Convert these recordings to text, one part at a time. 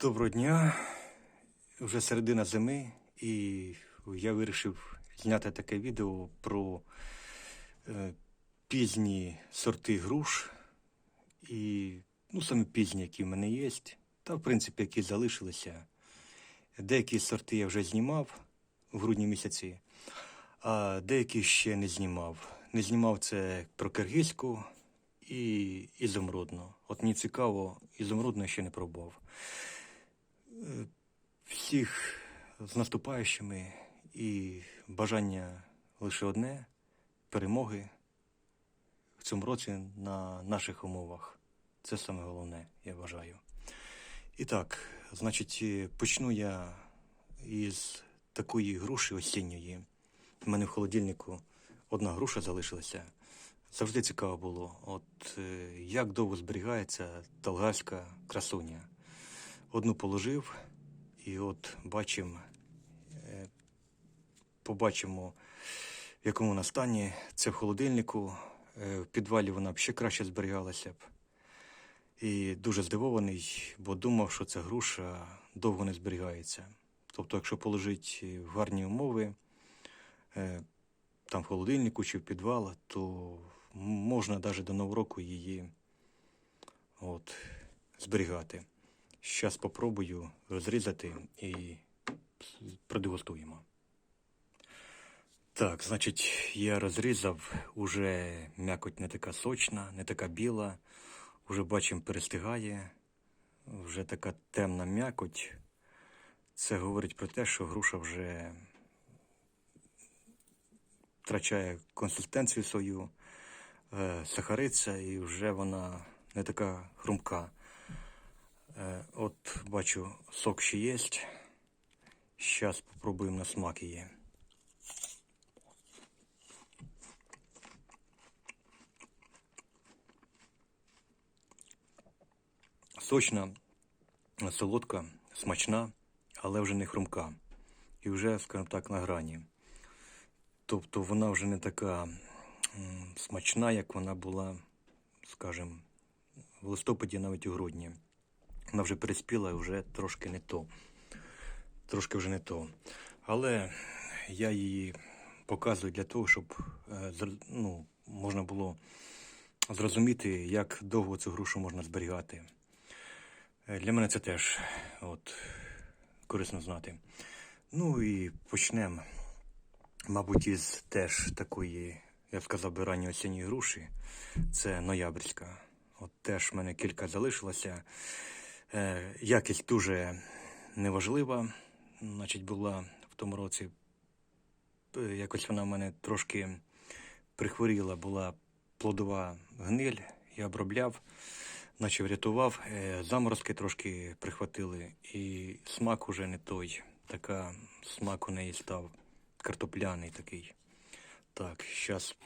Доброго дня. Вже середина зими, і я вирішив зняти таке відео про е, пізні сорти груш. І ну, саме пізні, які в мене є, та в принципі, які залишилися. Деякі сорти я вже знімав в грудні місяці, а деякі ще не знімав. Не знімав це про киргизьку і ізумрудну. От мені цікаво, ізумрудну ще не пробував. Е, Всіх з наступаючими і бажання лише одне перемоги в цьому році на наших умовах. Це саме головне, я вважаю. І так, значить, е, почну я із такої груші осінньої. У мене в холодильнику одна груша залишилася. Завжди цікаво було, от е, як довго зберігається талгарська красуня. Одну положив, і от бачимо, е, побачимо, в якому вона стані. Це в холодильнику. Е, В підвалі вона б ще краще зберігалася б. І дуже здивований, бо думав, що ця груша довго не зберігається. Тобто, якщо положити в гарні умови, там в холодильнику чи в підвал, то можна навіть до Нового року її от, зберігати. Зараз спробую розрізати і продегустуємо. Так, значить, я розрізав, уже м'якоть не така сочна, не така біла, вже бачимо, перестигає, вже така темна м'якоть. Це говорить про те, що груша вже втрачає консистенцію свою, сахариться, і вже вона не така хрумка. Е, От бачу, сок ще є. Зараз спробуємо на смак її. Сочна, солодка, смачна, але вже не хрумка. І вже, скажімо так, на грані. Тобто вона вже не така смачна, як вона була, скажімо, в листопаді, навіть у грудні. Вона вже переспіла і вже трошки не то. Трошки вже не то. Але я її показую для того, щоб е, ну, можна було зрозуміти, як довго цю грушу можна зберігати. Е, Для мене це теж от, корисно знати. Ну і почнемо, мабуть, із теж такої, я сказав би, ранньої осінньої груші. Це ноябрьська. От теж в мене кілька залишилося. Е, якість дуже неважлива. Значить, була в тому році. е, Якось вона в мене трошки прихворіла, була плодова гниль, я обробляв, наче врятував. Е, Заморозки трошки прихватили, і смак уже не той. Така смак у неї став картопляний такий. Так, зараз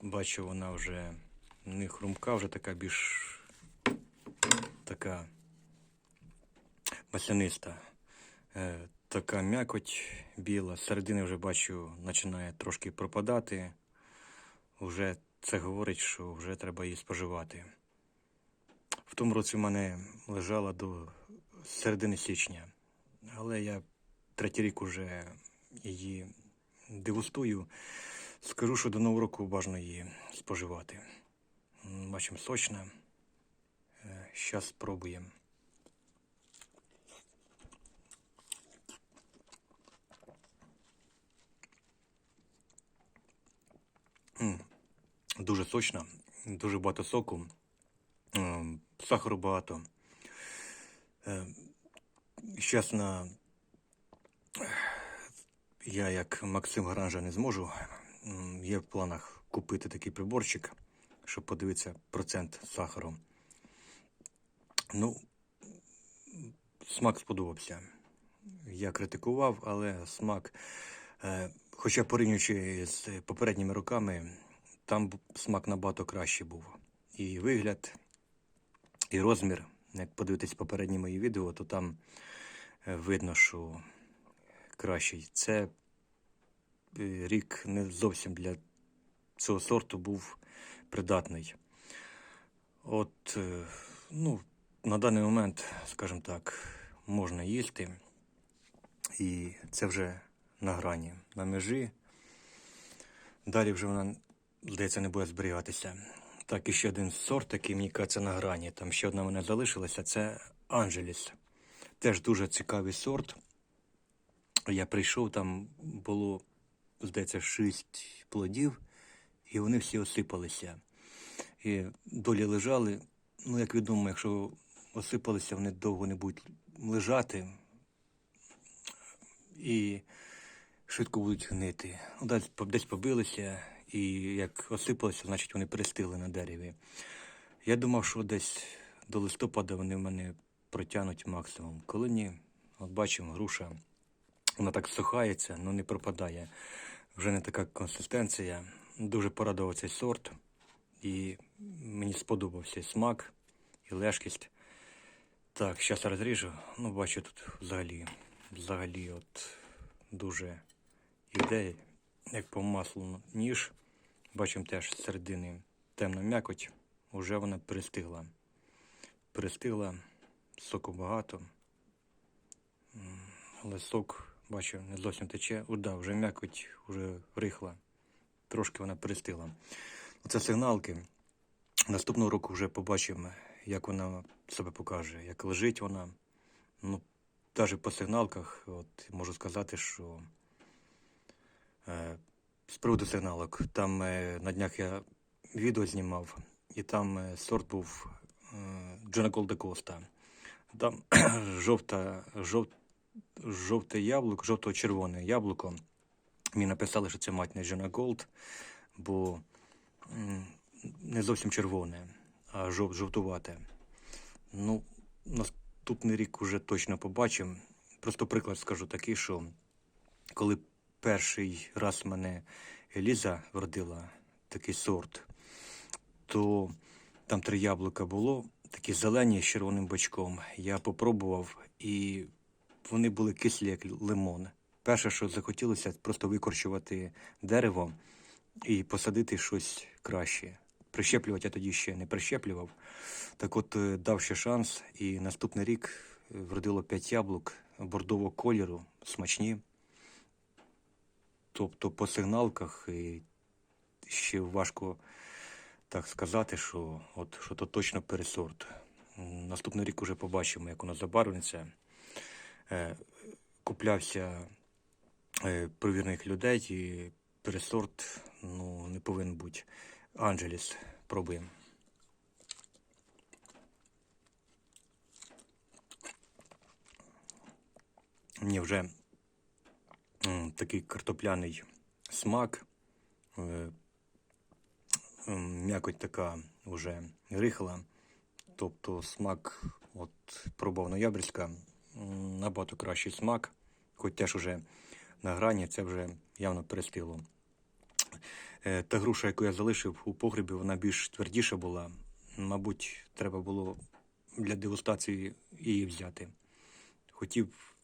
бачу, вона вже не хрумка, вже така більш така масляниста. Е, така м'якоть біла. З середини вже бачу, починає трошки пропадати. Вже це говорить, що вже треба її споживати. В тому році в мене лежала до середини січня, але я третій рік уже її дегустую. Скажу, що до нового року бажано її споживати. Бачимо сочна. Зараз спробуємо. Дуже сочна, дуже багато соку, ем, сахару багато. Зараз на я, як Максим Гаранжа, не зможу. Є в планах купити такий приборчик, щоб подивитися процент сахару. Ну, смак сподобався. Я критикував, але смак, е, хоча порівнюючи з попередніми роками, там смак набагато кращий був. І вигляд, і розмір. Як подивитись попередні мої відео, то там е, видно, що кращий. Це рік не зовсім для цього сорту був придатний. От, е, ну, на даний момент, скажімо так, можна їсти. І це вже на грані, на межі. Далі вже вона, здається, не буде зберігатися. Так, і ще один сорт, який мені кажеться на грані. Там ще одна мене залишилася, це Анджеліс. Теж дуже цікавий сорт. Я прийшов, там було, здається, шість плодів, і вони всі осипалися. І долі лежали. Ну, як відомо, якщо осипалися, вони довго не будуть лежати і швидко будуть гнити. Ну, Десь, побилися, і як осипалися, значить вони перестигли на дереві. Я думав, що десь до листопада вони в мене протягнуть максимум. Коли ні, от бачимо, груша, вона так сухається, але не пропадає. Вже не така консистенція. Дуже порадував цей сорт. І мені сподобався смак і лежкість. Так, зараз розріжу. Ну, бачу, тут взагалі, взагалі, от дуже іде, як по маслу ніж. Бачимо теж з середини темна м'якоть. Уже вона перестигла. Перестигла, соку багато. Але сок, бачу, не зовсім тече. О, да, вже м'якоть, вже рихла. Трошки вона перестигла. Це сигналки. Наступного року вже побачимо, як вона себе покаже, як лежить вона. Ну, навіть по сигналках, от можу сказати, що е, з приводу сигналок, там е, на днях я відео знімав, і там е, сорт був е, Джона Голда Коста. Там жовта, жов, жовте яблуко, жовто-червоне яблуко. Мені написали, що це мать не Джона Голд, бо не зовсім червоне, а жов, жовтувате. Ну, наступний рік уже точно побачимо. Просто приклад скажу такий, що коли перший раз мене Еліза вродила такий сорт, то там три яблука було, такі зелені з червоним бочком. Я попробував, і вони були кислі, як лимон. Перше, що захотілося, просто викорчувати дерево і посадити щось краще. Прищеплювати я тоді ще не прищеплював. Так от е, дав ще шанс, і наступний рік е, вродило 5 яблук бордового кольору, смачні. Тобто по сигналках і ще важко так сказати, що, от, що то точно пересорт. Наступний рік уже побачимо, як воно забарвиться. Е, Куплявся е, провірних людей і пересорт ну, не повинен бути. Анджеліс. Пробуємо. Мені вже такий картопляний смак. Е, м'якоть така вже рихла. Тобто смак, от пробував ноябрьська, набагато кращий смак, хоч теж уже на грані, це вже явно перестило. Е, Та груша, яку я залишив у погребі, вона більш твердіша була. Мабуть, треба було для дегустації її взяти. Хотів,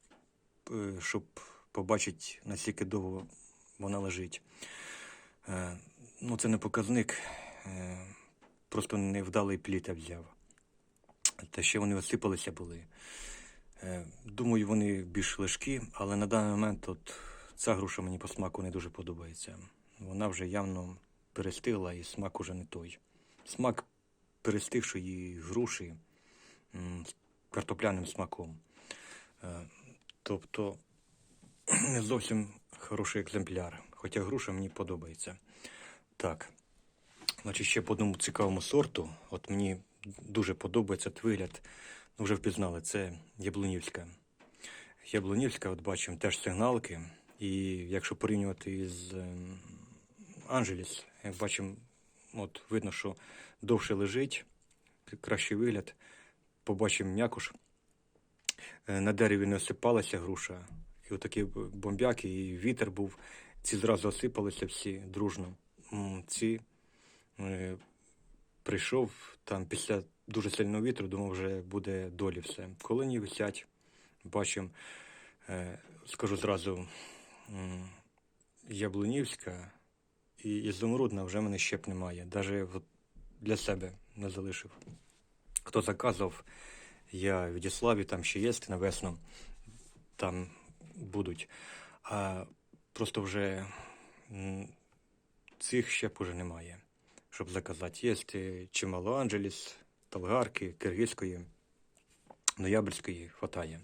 е, щоб побачити, наскільки довго вона лежить. Е, Ну, це не показник, просто невдалий плід я взяв. Та ще вони осипалися були. Е, Думаю, вони більш лежкі, але на даний момент от, ця груша мені по смаку не дуже подобається. Вона вже явно перестигла і смак уже не той. Смак перестигшої груші картопляним смаком. Е, Тобто не зовсім хороший екземпляр, хоча груша мені подобається. Так. Значить, ще по одному цікавому сорту. От мені дуже подобається вигляд. Ну, вже впізнали, це яблунівська. Яблунівська, от бачимо, теж сигналки. І якщо порівнювати з ем, Анджеліс, як бачимо, от видно, що довше лежить, кращий вигляд. Побачимо м'якуш. Е, На дереві не осипалася груша. І отакі бомбяки, і вітер був. Ці зразу осипалися всі дружно. Ці е, прийшов там після дуже сильного вітру, думав, вже буде долі все. Коли ні висять, бачимо, е, скажу зразу, Яблунівська і Ізумрудна вже мене щеп немає. Навіть для себе не залишив. Хто заказував, я відіслав, і там ще є на весну, там будуть. А просто вже цих щеп уже немає, щоб заказати. Є е, чимало Анджеліс, Талгарки, Киргизької, Ноябрьської хватає.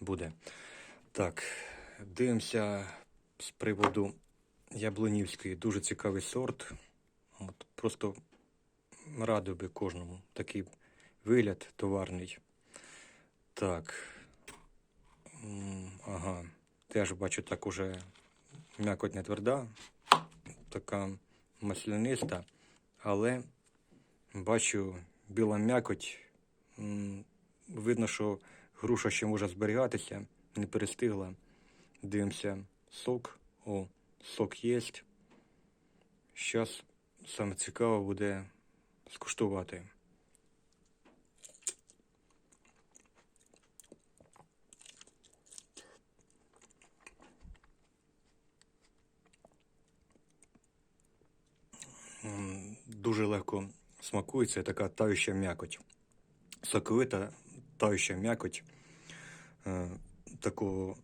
Буде. Так, дивимося з приводу Яблунівської. Дуже цікавий сорт. От, просто радив би кожному такий вигляд товарний. Так. Ага. Теж бачу так уже м'якоть не тверда, така масляниста, але бачу біла м'якоть. Видно, що груша ще може зберігатися, не перестигла. Дивимося сок. О, сок є. Зараз саме цікаво буде скуштувати. Дуже легко смакується така тающа м'якоть. Соковита тающа м'якоть е, такого,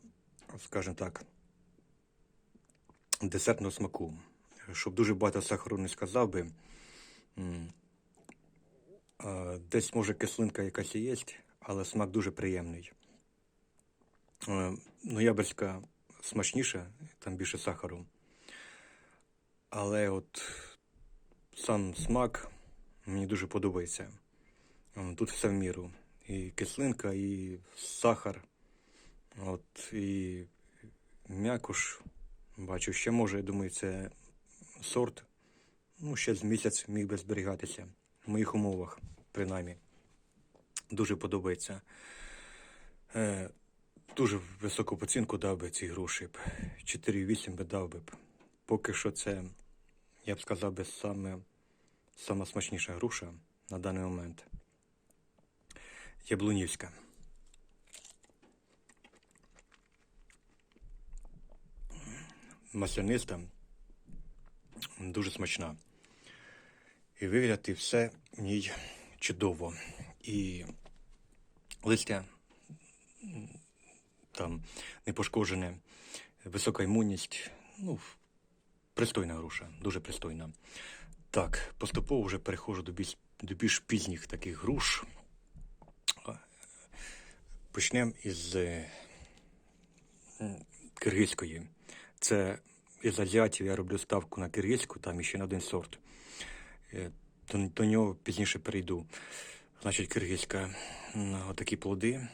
скажімо так, десертного смаку. Щоб дуже багато сахару не сказав би. Десь може кислинка якась є, але смак дуже приємний. Е, Ноябрьська смачніша, там більше сахару. Але от сам смак мені дуже подобається. Тут все в міру. І кислинка, і сахар. От, і м'якуш. Бачу, ще може, я думаю, це сорт. Ну, ще з місяць міг би зберігатися. В моїх умовах, принаймні. Дуже подобається. Е, дуже високу оцінку дав би цій груші. б. 4,8 би дав би. Поки що це, я б сказав би, саме, сама смачніша груша на даний момент. Яблунівська. Масляниста, дуже смачна. І вигляд, і все в ній чудово. І листя там не пошкоджене, висока імунність. Ну, пристойна груша, дуже пристойна. Так, поступово вже переходжу до більш, до більш пізніх таких груш. Почнемо із е, киргизької. Це із азіатів я роблю ставку на киргизьку, там ще на один сорт. Е, До, до нього пізніше перейду. Значить, киргизька. Отакі плоди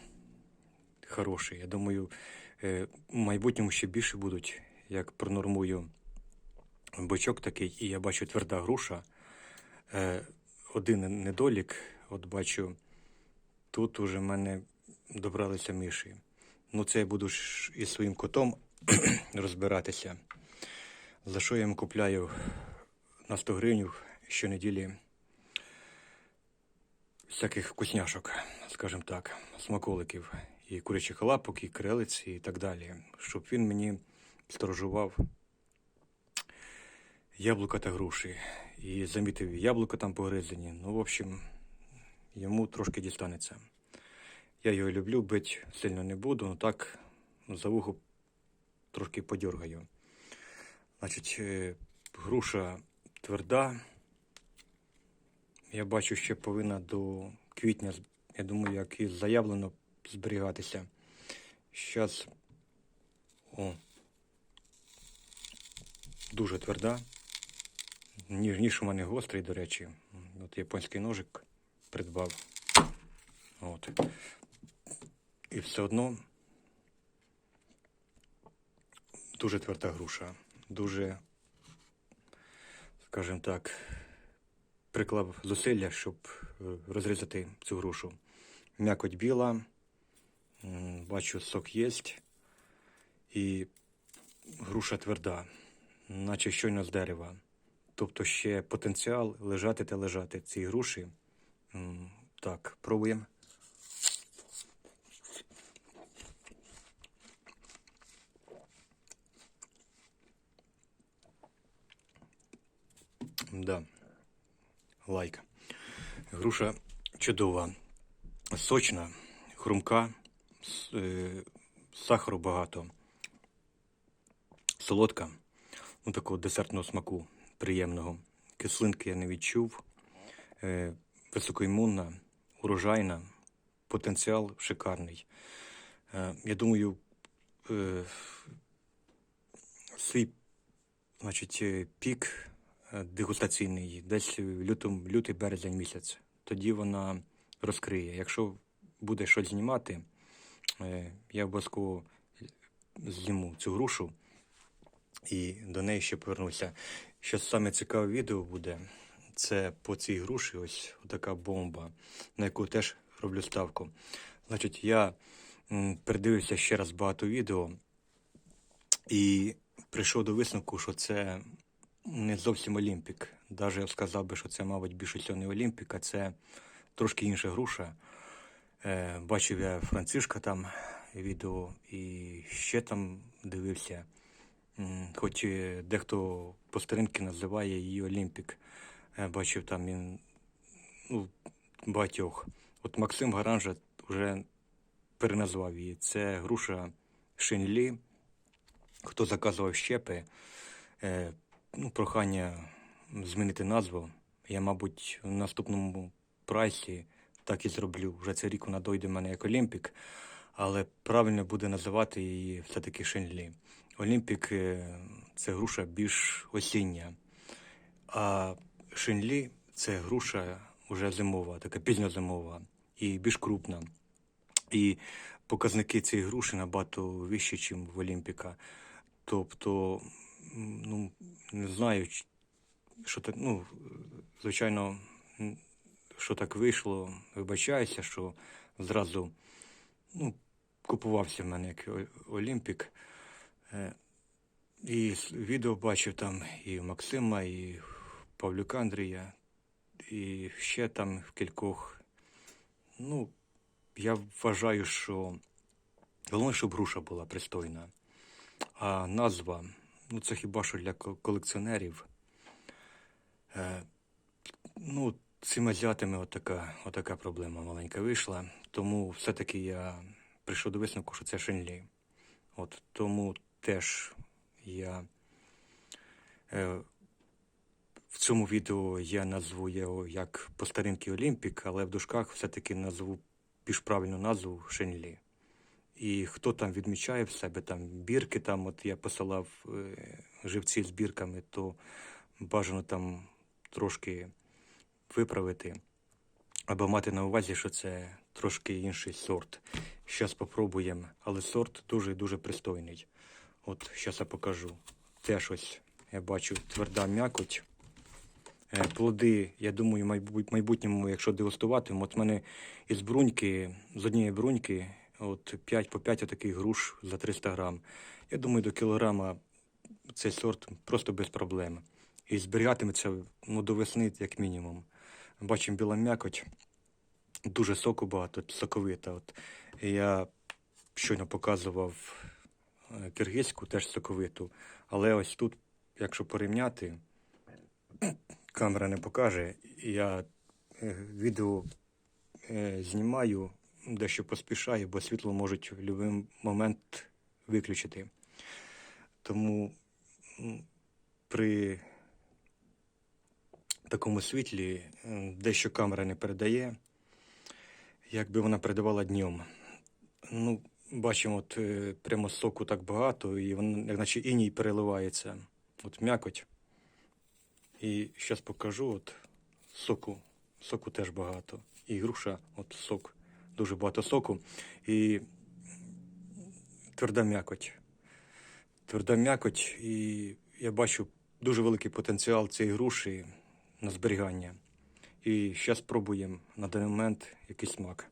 хороші. Я думаю, е, в майбутньому ще більше будуть, як пронормую бочок такий, і я бачу тверда груша. Е, Один недолік, от бачу, тут уже в мене добралися миші. Ну, це я буду із своїм котом розбиратися. За що я йому купляю на 100 гривень щонеділі всяких вкусняшок, скажімо так, смаколиків, і курячих лапок, і крелиць, і так далі. Щоб він мені сторожував яблука та груші. І замітив яблука там погризані. Ну, в общем, йому трошки дістанеться. Я його люблю, бить сильно не буду, але так за вухо трошки подергаю. Значить, е, груша тверда. Я бачу, ще повинна до квітня, я думаю, як і заявлено, зберігатися. Зараз о, дуже тверда. Ніж, ніж у мене гострий, до речі. От японський ножик придбав. От. І все одно дуже тверда груша. Дуже, скажімо так, приклав зусилля, щоб е, розрізати цю грушу. М'якоть біла, бачу, сок є. І груша тверда, наче щойно з дерева. Тобто ще потенціал лежати та лежати цій груші. Так, пробуємо. Да. Лайк. Груша чудова, сочна, хрумка, е, сахару багато, солодка, ну такого десертного смаку приємного. Кислинки я не відчув. Е, високоімунна, урожайна, потенціал шикарний. Е, я думаю, е, свій значить, пік дегустаційний десь в лютому, лютий березень місяць. Тоді вона розкриє. Якщо буде щось знімати, я обов'язково зніму цю грушу і до неї ще повернуся. Що саме цікаве відео буде, це по цій груші, ось така бомба, на яку теж роблю ставку. Значить, я передивився ще раз багато відео і прийшов до висновку, що це не зовсім Олімпік. Навіть я сказав би, що це, мабуть, більше всього не Олімпік, а це трошки інша груша. Е, бачив я Францишка там відео і ще там дивився. Хоч дехто по старинки називає її Олімпік. Е, Бачив там він ну, багатьох. От Максим Гаранжа вже переназвав її. Це груша Шинлі. Хто заказував щепи, е, ну, прохання змінити назву. Я, мабуть, в наступному прайсі так і зроблю. Вже цей рік вона дойде в мене як Олімпік, але правильно буде називати її все-таки Шинлі. Олімпік е, це груша більш осіння, а Шинлі це груша вже зимова, така пізньозимова і більш крупна. І показники цієї груші набагато вищі, ніж в Олімпіка. Тобто, ну, не знаю, що так, ну, звичайно, що так вийшло, вибачаюся, що зразу ну, купувався в мене як Олімпік. Е, І відео бачив там і Максима, і Павлюка Андрія, і ще там в кількох. Ну, я вважаю, що головне, щоб груша була пристойна. А назва, ну це хіба що для колекціонерів. Е, ну, цими азіатами отака, отака проблема маленька вийшла. Тому все-таки я прийшов до висновку, що це Шенлі. От тому теж я е, в цьому відео я назву його як по старинки Олімпік, але в дужках все-таки назву більш правильну назву Шенлі. І хто там відмічає в себе там бірки, там от я посилав е, живці з бірками, то бажано там трошки виправити, або мати на увазі, що це трошки інший сорт. Зараз спробуємо, але сорт дуже дуже пристойний. От зараз я покажу. Теж ось я бачу тверда м'якоть. Е, Плоди, я думаю, майбут- майбутньому, якщо дегустуватиму, от в мене із бруньки, з однієї бруньки, от 5 по 5 таких груш за 300 грам. Я думаю, до кілограма цей сорт просто без проблем. І зберігатиметься ну, до весни, як мінімум. Бачимо біла м'якоть, дуже соку багато, соковита. От. Я щойно показував киргизьку, теж соковиту. Але ось тут, якщо порівняти, камера не покаже. Я е, відео е, знімаю, дещо поспішаю, бо світло можуть в будь-який момент виключити. Тому при такому світлі дещо камера не передає, якби вона передавала днем. Ну, бачимо, от е, прямо соку так багато, і воно, як наче іній переливається. От м'якоть. І зараз покажу, от соку, соку теж багато. І груша, от сок, дуже багато соку. І тверда м'якоть. Тверда м'якоть, і я бачу дуже великий потенціал цієї груші на зберігання. І зараз спробуємо на даний момент якийсь смак.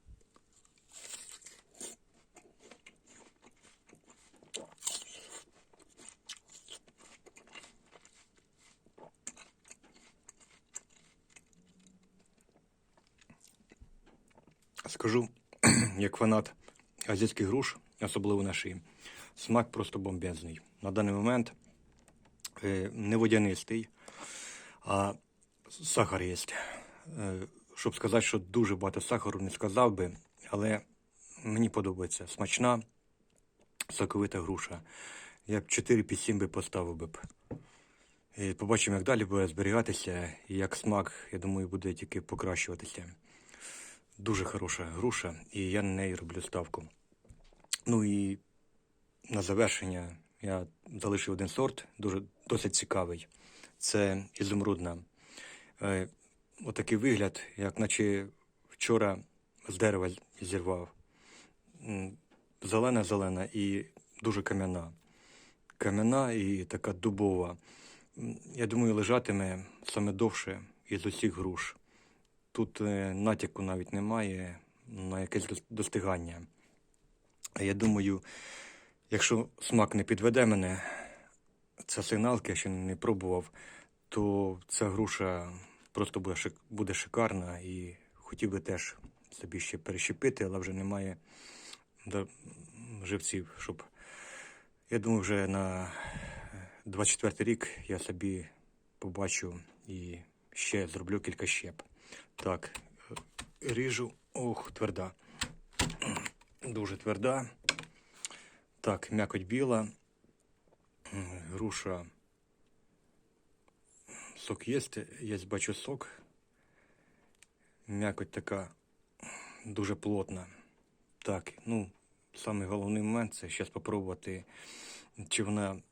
Скажу, як фанат азійських груш, особливо наші, смак просто бомбезний. На даний момент е, не водянистий, а сахар є. Е, щоб сказати, що дуже багато сахару, не сказав би, але Мені подобається смачна, соковита груша. Я б 4 під 7 би поставив би. І побачимо, як далі буде зберігатися, і як смак, я думаю, буде тільки покращуватися. Дуже хороша груша, і я на неї роблю ставку. Ну і на завершення я залишив один сорт, дуже досить цікавий. Це ізумрудна. Е, отакий вигляд, як наче вчора з дерева зірвав. Зелена-зелена і дуже кам'яна. Кам'яна і така дубова. Я думаю, лежатиме саме довше із усіх груш. Тут е, натяку навіть немає на якесь дос- достигання. Я думаю, якщо смак не підведе мене, це сигналки, я ще не пробував, то ця груша просто буде, буде шикарна і хотів би теж собі ще перещепити, але вже немає живців, щоб. Я думаю, вже на 24 рік я собі побачу і ще зроблю кілька щеп. Так, ріжу. Ох, тверда. Дуже тверда. Так, м'якоть біла. Груша. Сок є, я бачу сок. М'якоть така дуже плотна. Так, ну, самий головний момент це зараз спробувати, чи вона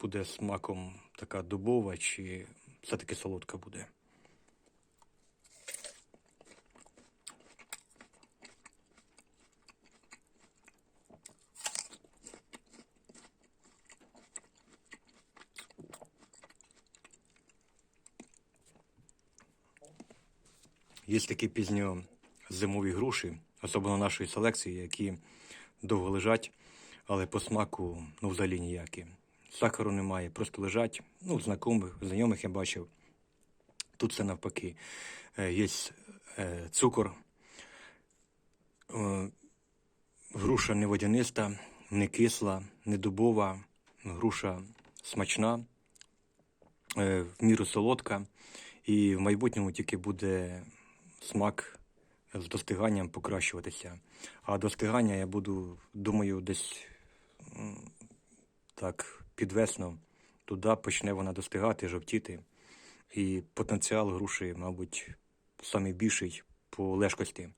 буде смаком така дубова, чи все-таки солодка буде. Є такі пізньозимові груші, особливо нашої селекції, які довго лежать, але по смаку ну, взагалі ніякі. Сахару немає, просто лежать. Ну, знайомих, знайомих я бачив. Тут все навпаки. Е, Є е, цукор, е, груша не водяниста, не кисла, не дубова, груша смачна, в міру солодка, і в майбутньому тільки буде смак з достиганням покращуватися. А достигання я буду, думаю, десь так під весну туди почне вона достигати, жовтіти. І потенціал груші, мабуть, самий більший по лежкості,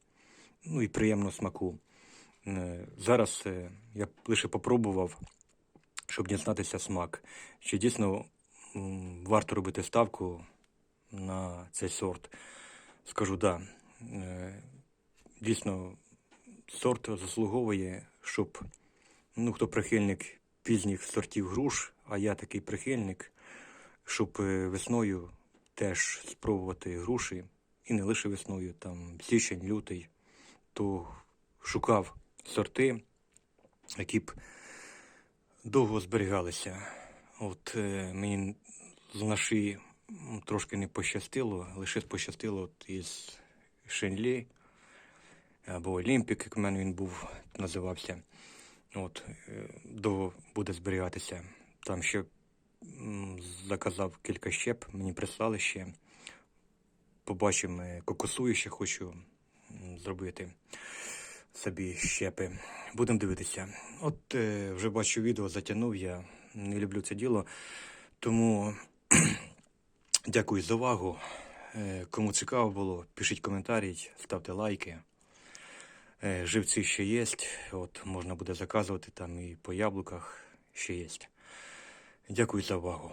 ну і приємно смаку. Е, Зараз е, я лише попробував, щоб дізнатися смак. Чи дійсно варто робити ставку на цей сорт? Скажу да. Е, Дійсно, сорт заслуговує, щоб ну, хто прихильник пізніх сортів груш, а я такий прихильник, щоб е, весною теж спробувати груші, і не лише весною, там січень, лютий, то шукав сорти, які б довго зберігалися. От е, мені з наші трошки не пощастило, лише пощастило от із Шенлі або Олімпік, як в мене він був, називався. От, е, довго буде зберігатися. Там ще заказав кілька щеп, мені прислали ще. Побачимо, е, кокосую ще хочу зробити собі щепи. Будемо дивитися. От е, вже бачу відео, затягнув я. Не люблю це діло. Тому дякую за увагу. Е, Кому цікаво було, пишіть коментарі, ставте лайки. Е, Живці ще є. От можна буде заказувати там і по яблуках ще є. Дякую за увагу.